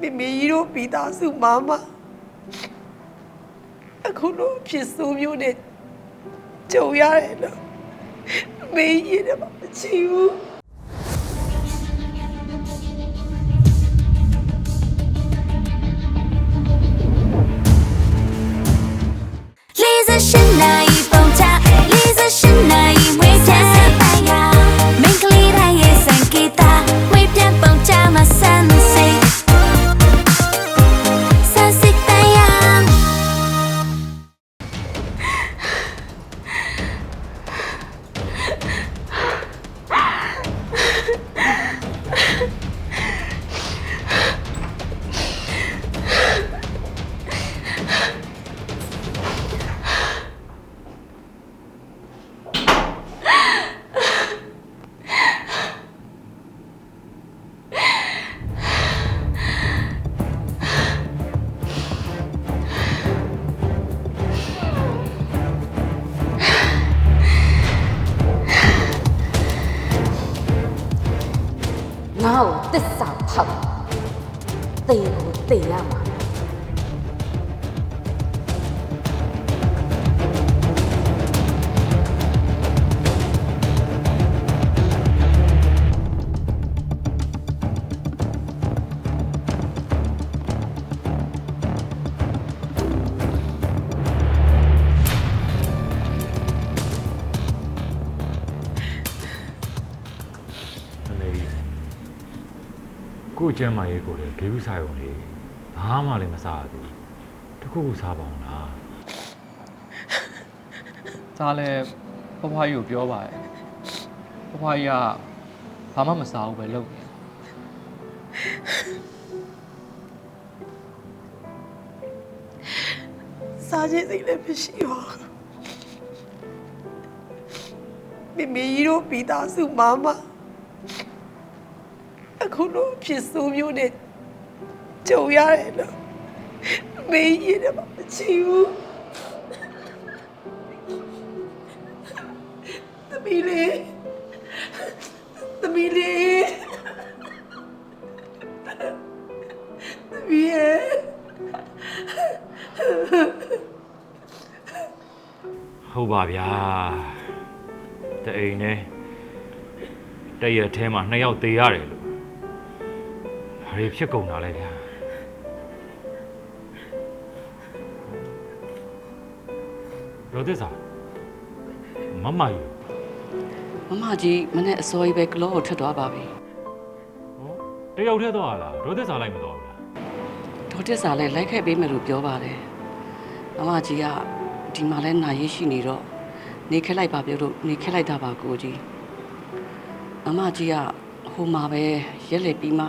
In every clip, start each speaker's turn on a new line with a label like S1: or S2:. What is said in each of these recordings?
S1: မိမိကြီးတို့မိသားစုမမအခုလိုဖြစ်ဆိုးမျိုးနဲ့ကြုံရတယ်လို့မေးရတဲ့မချီဘူး
S2: လေးစရှင်နိုင် ငါ့ ကို့ကျမ်း
S3: မာ
S4: ရေးကိုလေဒေဝိဆိုင်ုံလေဘာမှလည်းမစားဘူးတခုခုစားပါအောင်လား
S5: စားလဲဖွားဖွားကြီးကိုပြောပါတယ်ဖွားဖွားကြီးကဘာမှမစားဘူးပဲလုပ်နေ
S1: စားခြင်းစိတ်လည်းမရှိပါဘူးမိမိကြီးတို့မိသားစုမမ အခုလိုဖြစ်ဆိုးမျိုးနဲ့ကြုံရတယ်လို့မေးရတဲ့မချီဘူးသမီးလေးသမီးလေးသမီးရဲ့
S4: ဟုတ်ပါဗျာတအိမ်နဲ့တရက်ထဲမှာနှစ်ယောက်သေးရတယ်လို့ ဘာတွေဖြစ်ကုန်တာလဲဗျာရောသစ္စာမမယူ
S6: မမကြီးမနဲ့အစောကြီးပဲကလောကိုထွက်သွားပါပြီ
S4: ဟောတယောက်တည်းသွားလားရောသစ္စာလိုက်မသွားဘူးလား
S6: ဒေါ်တက်စာလည်းလိုက်ခဲ့ပေးမယ်လို့ပြောပါတယ်မမကြီးကဒီမှာလဲနာရေးရှိနေတော့နေခက်လိုက်ပါပြောလို့နေခက်လိုက်တာပါကိုကြီးမမကြီးကဟိုမှာပဲရက်လေပြီးမှ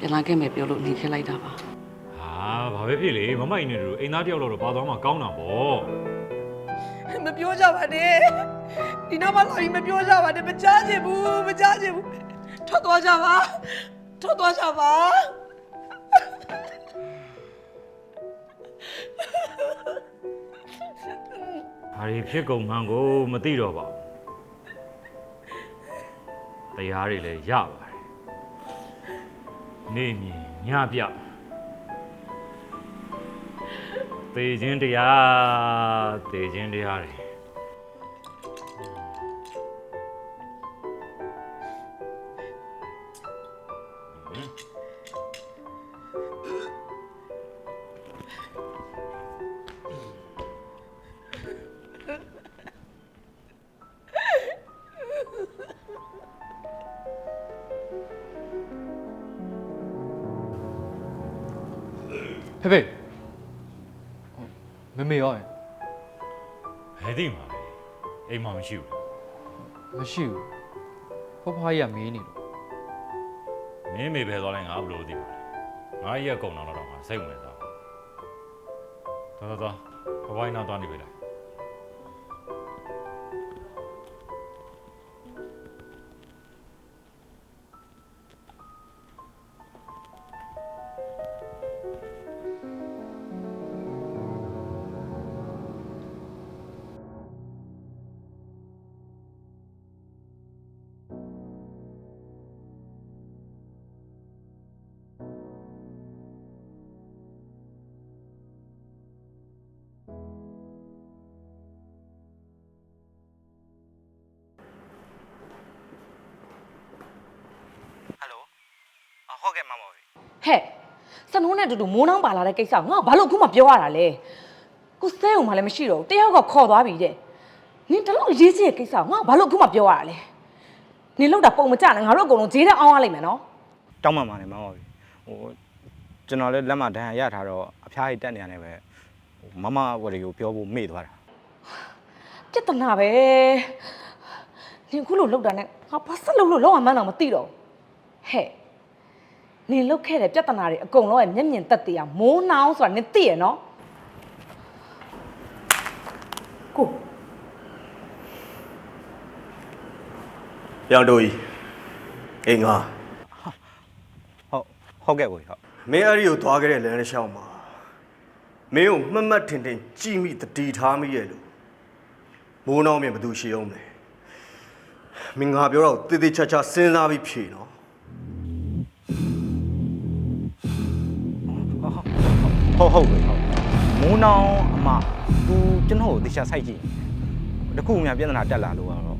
S6: ပြန်လာခဲ့မယ်ပြောလို့နေခက်လိုက်တာပါ
S4: ဟာဘာပဲဖြစ်လေမမအိမ်နဲ့တို့အိမ်သားတယောက်တော့ပါသွားမှကောင်းတာပေါ့
S1: မပြောကြပါနဲ့ဒီနောက်မှလာပြီးမပြောကြပါနဲ့မကြားချင်ဘူးမကြားချင်ဘူးထွက်သွားကြပါထွက်သွားကြပါ
S4: ဘာတွေဖြစ်ကုန်မှန်းကိုမသိတော့ပါဘူးတရားတွေလည်းရပါတယ် နေမြင်ညပြသေခြင်းတရားသေခြင်းတရားတွေ
S5: ဖေဖေဟိုမမေရောရင်
S4: ဘယ်သိမှာလဲအိမ်မှာမရှိဘူးလား
S5: မရှိဘူးဖွားဖွားကြီးကမေးနေလို့
S4: မင်းမေပဲသွားလိုက်ငါဘယ်လိုသိမှာလဲငါရက်ကုန်တော့တော့ငါစိတ်ဝင်သွားသွားသွားသွားဘဝိုင်းနောက်သွားနေပြီလား
S7: တ်ကဲ့မမပါပြီ
S3: ဟဲ့စနိုးနဲ့အတူတူမိုးနှောင်းပါလာတဲ့ကိစ္စကိုငါဘာလို့အခုမှပြောရတာလဲကိုစဲုံမှလည်းမရှိတော့ဘူးတယောက်ကခေါ်သွားပြီတဲ့နင်တလို့ရေးချင်တဲ့ကိစ္စကိုငါဘာလို့အခုမှပြောရတာလဲနင်လောက်တာပုံမကြနဲ့ငါတို့အကုန်လုံးဈေးတက်အောင်ရလိမ့်မယ်နော်
S7: တောင်းမှန်ပါတယ်မမပါပြီဟိုကျွန်တော်လည်းလက်မဒဏ်ရာရထားတော့အဖျားကြီးတက်နေရတယ်ပဲဟိုမမဝရီကိုပြောဖို့မေ့သွားတာ
S3: ပြဿနာပဲနင်ခုလို့လောက်တာနဲ့ငါဘာဆက်လို့လို့လောက်အောင်မှန်းတော့မသိတော့ဘူးဟဲ့ နင်လောက်ခဲ့တဲ့ပြဿနာတွေအကုန်လုံးရဲ့မျက်မြင်သက်သေကမိုးနှောင်းဆိုတာနင်သိရနော်ကို
S8: ပြောင်တို့ကြီးအင်းငါ
S7: ဟုတ်ဟုတ်ကဲ့ကိုကြီးဟုတ်
S8: မင်းအဲ့ဒီကိုသွားခဲ့တဲ့လမ်းတစ်လျှောက်မှာမင်းကိုမှတ်မှတ်ထင်ထင်ကြည်မိတတိထားမိရဲ့လို့မိုးနှောင်းမြင်ဘသူရှိအောင်လဲမင်းငါပြောတော့တေးသေးချာချာစဉ်းစားပြီးဖြေနော်
S7: ဟုတ်ဟုတ်ကိုကြီးဟုတ်မိုးနောင်အမ तू ကျွန်တော်ကိုတေချာစိုက်ကြည့်တခုမှပြဿနာတက်လာလို့ကတော့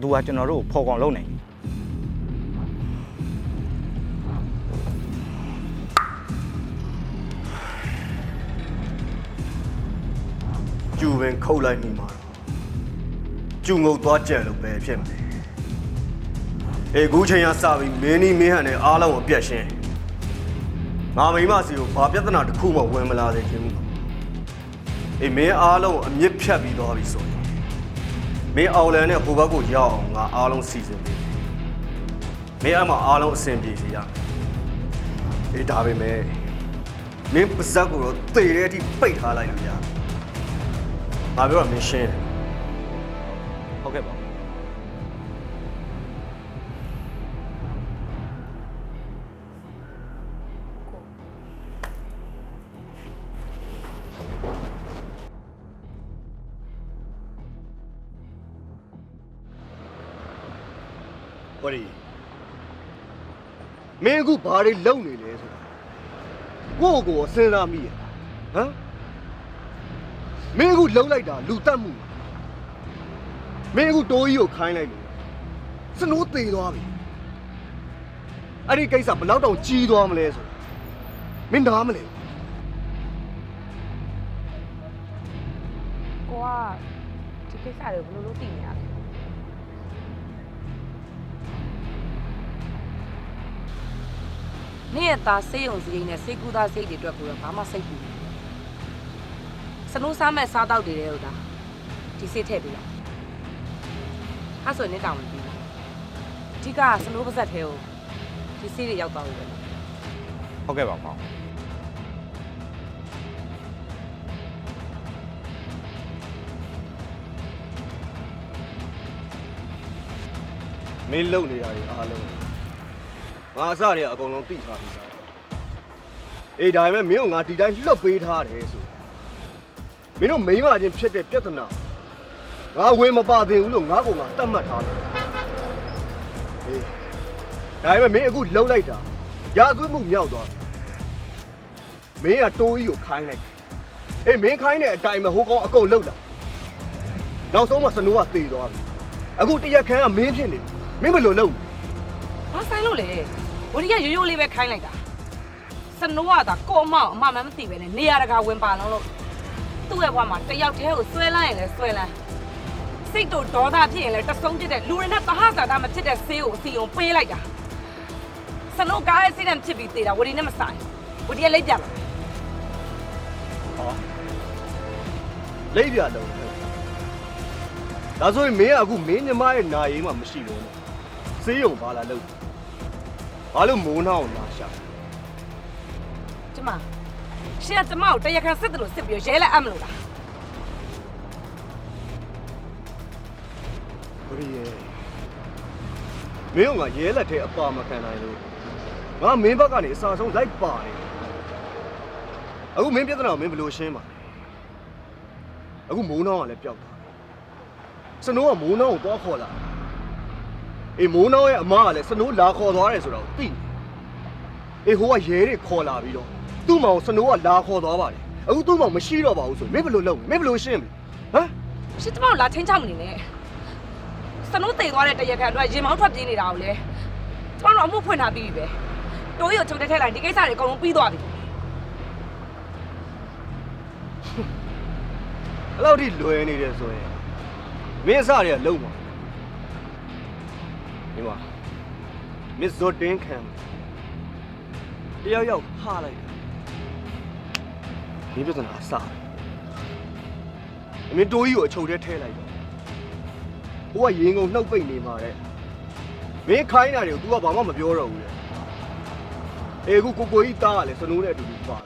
S7: तू ကကျွန်တော်တို့ကိုဖော်ကောင်လုပ်နေ
S8: ကျူပင်ခုတ်လိုက်မိမှာတော့ကျူငုတ်သွားကြံလို့ပဲဖြစ်မယ်အေးခုချိန်ကစပြီးမင်းနီးမင်းဟန်နဲ့အားလုံးကိုပြတ်ရှင်း ငါမိမစီကိုဘာပြဿနာတစ်ခုမှဝင်မလာစေချင်ဘူးအေးမင်းအားလုံးကိုအမြင့်ဖြတ်ပြီးသွားပြီဆိုရင်မင်းအောင်လန်နဲ့ဟိုဘက်ကိုရောက်အောင်ငါအားလုံးစီစဉ်ပေးမယ်မင်းအမအားလုံးအဆင်ပြေစေရမယ်အေးဒါပဲမဲ့မင်းပါဇက်ကိုတော့တေတဲ့အထိပိတ်ထားလိုက်လို့ရတယ်ငါပြောတာမင်းရှင်းတယ် ဟောဒီမင်းအခုဘာတွေလုပ်နေလဲဆိုတာကိုယ့်ကိုယ်စဉ်းစားမိရဟမ်မင်းအခုလှုပ်လိုက်တာလူတက်မှုမင်းအခုတိုးကြီးကိုခိုင်းလိုက်လို့စနိုးသေးသွားပြီအဲ့ဒီကိစ္စဘယ်လောက်တောင်ကြီးသွားမလဲဆိုမင်းနားမလဲ
S3: ကိုကဒီကိစ္စတွေကိုဘယ်လိုလုပ်သိနေရလဲ နေ့ရက်သားစေးုံစရိတ်နဲ့စေးကူသားစိတ်တွေအတွက်ကိုတော့ဘာမှစိတ်ပူဘူးစနိုးစားမဲ့စားတောက်တွေတဲ့ဟုတ်လားဒီစိတ်ထည့်ပေးလိုက်အဲ့ဆိုရင်နေတောင်းဝင်ပြီအဓိကကစနိုးပါဇက်သေးကိုဒီစိတ်တွေရောက်သွားပြီပဲ
S7: ဟုတ်ကဲ့ပါမောင်
S8: မင်းလုံနေတာတွေအားလုံး ငါအစတွေကအကုန်လုံးသိထားပြီသားအေးဒါပေမဲ့မင်းကငါဒီတိုင်းလှုပ်ပေးထားတယ်ဆိုမင်းတို့မိန်းမချင်းဖြစ်တဲ့ပြဿနာငါဝင်မပါသင်ဘူးလို့ငါကငါတတ်မှတ်ထားတယ်အေးဒါပေမဲ့မင်းအခုလှုပ်လိုက်တာရာသွေးမှုမြောက်သွားတယ်မင်းကတိုးကြီးကိုခိုင်းလိုက်အေးမင်းခိုင်းတဲ့အတိုင်းပဲဟိုကောင်အကုန်လှုပ်လာနောက်ဆုံးမှစနိုးကသေသွားပြီအခုတရက်ခန်းကမင်းဖြစ်နေပြီမင်းဘယ်လိုလုပ်လဲ
S3: ဘာဆိုင်လို့လဲ ဝရီကရိုးရိုးလေးပဲခိုင်းလိုက်တာစနိုးကသာကိုအမောင်အမမမသိပဲနဲ့နေရတကာဝင်ပါလုံးလို့သူ့ရဲ့ဘဝမှာတယောက်တည်းကိုဆွဲလန်းရင်လည်းဆွဲလန်းစိတ်တို့ဒေါသဖြစ်ရင်လည်းတဆုံးဖြစ်တဲ့လူတွေနဲ့တဟဇာတာမဖြစ်တဲ့ဆေးကိုအစီအောင်ပေးလိုက်တာစနိုးကားရဲ့စိတ်နဲ့ဖြစ်ပြီးသေးတာဝရီနဲ့မဆိုင်ဝရီကလိပ်ပြပါ
S8: ဟောလိပ်ပြလုံးဒါဆိုရင်မင်းကအခုမင်းညီမရဲ့နာရီမှမရှိလို့နဲ့စေးရုံဘာလာလို့ ဘာလို့မိုးနှောင်းအောင်လာရှာ
S3: ကျမရှင်ကကျမကိုတရားခံစစ်တယ်လို့စစ်ပြီးရဲလက်အပ်မလို့လား
S8: ဘရီရဲ့မင်းကငါရဲလက်ထဲအပါမခံနိုင်လို့ငါမင်းဘက်ကနေအစာဆုံးလိုက်ပါတယ်အခုမင်းပြဿနာကိုမင်းဘယ်လိုရှင်းပါလဲအခုမိုးနှောင်းကလည်းပျောက်သွားစနိုးကမိုးနှောင်းကိုသွားခေါ်လာ အေးမိုးနှောင်းရဲ့အမကလည်းစနိုးလာခေါ်သွားတယ်ဆိုတော့သိတယ်အေးဟိုကရဲတွေခေါ်လာပြီးတော့သူ့မောင်စနိုးကလာခေါ်သွားပါတယ်အခုသူ့မောင်မရှိတော့ပါဘူးဆိုမင်းဘယ်လိုလုပ်မလဲမင်းဘယ်လိုရှင်းမလဲဟမ်
S3: ရှင်ကျမကိုလာချင်းချောက်မနေနဲ့စနိုးတိတ်သွားတဲ့တရားခံအတွက်ရင်မောင်းထွက်ပြေးနေတာကိုလေကျမတို့အမှုဖွင့်ထားပြီးပြီပဲတိုးရီကိုချုပ်တဲ့ထဲလိုက်ဒီကိစ္စတွေအကုန်လုံးပြီးသွားပြီ
S8: အဲ့လောက်ထိလွယ်နေတယ်ဆိုရင်မင်းအစတွေကလုံးပါ ဒီမှာမစ်ဇိုတင်ခံတယောက်ယောက်ဟာလိုက်တယ်ဒီပြဿနာအစအမင်းတိုးကြီးကိုအချုပ်ထဲထဲလိုက်တော့ဟိုကရင်ကုန်နှုတ်ပိတ်နေမှာတဲ့မင်းခိုင်းတာတွေကို तू ကဘာမှမပြောတော့ဘူးလေအေးအခုကိုကိုကြီးတားကလည်းစနိုးနဲ့အတူတူပါလာ